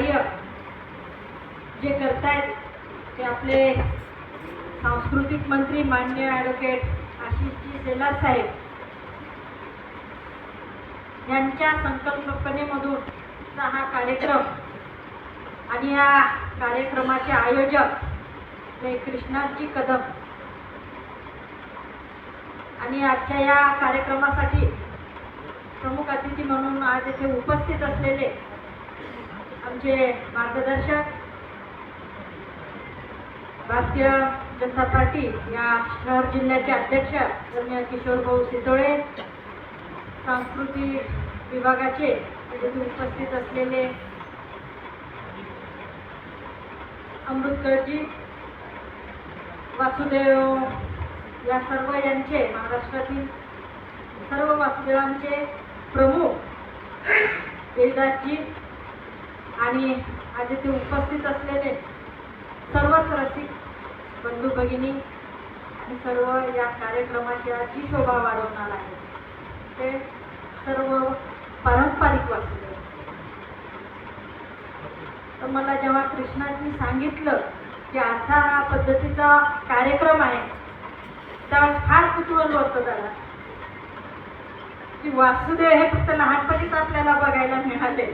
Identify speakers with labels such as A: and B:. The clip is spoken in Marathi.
A: कार्य जे करतायत ते आपले सांस्कृतिक मंत्री मान्य ॲडव्होकेट आशिषजी सेला साहेब यांच्या संकल्पनेमधून हा कार्यक्रम आणि या कार्यक्रमाचे आयोजक हे कृष्णाजी कदम आणि आजच्या या कार्यक्रमासाठी प्रमुख अतिथी म्हणून आज येथे उपस्थित असलेले आमचे मार्गदर्शक भारतीय जनता पार्टी या शहर जिल्ह्याचे अध्यक्ष रम्य किशोर सितोळे सांस्कृतिक विभागाचे उपस्थित असलेले अमृतकरजी वासुदेव या सर्व यांचे महाराष्ट्रातील सर्व वासुदेवांचे प्रमुख देवदासजी आणि आज इथे उपस्थित असलेले सर्वच रसिक बंधू भगिनी आणि सर्व या कार्यक्रमाची जी शोभा वाढवणार आहे ते सर्व पारंपरिक वासुदेव तर मला जेव्हा कृष्णाजी सांगितलं की असा हा पद्धतीचा कार्यक्रम आहे त्यावेळेस फार कुतूहल होतं त्याला की वासुदेव हे फक्त लहानपणीच आपल्याला बघायला मिळाले.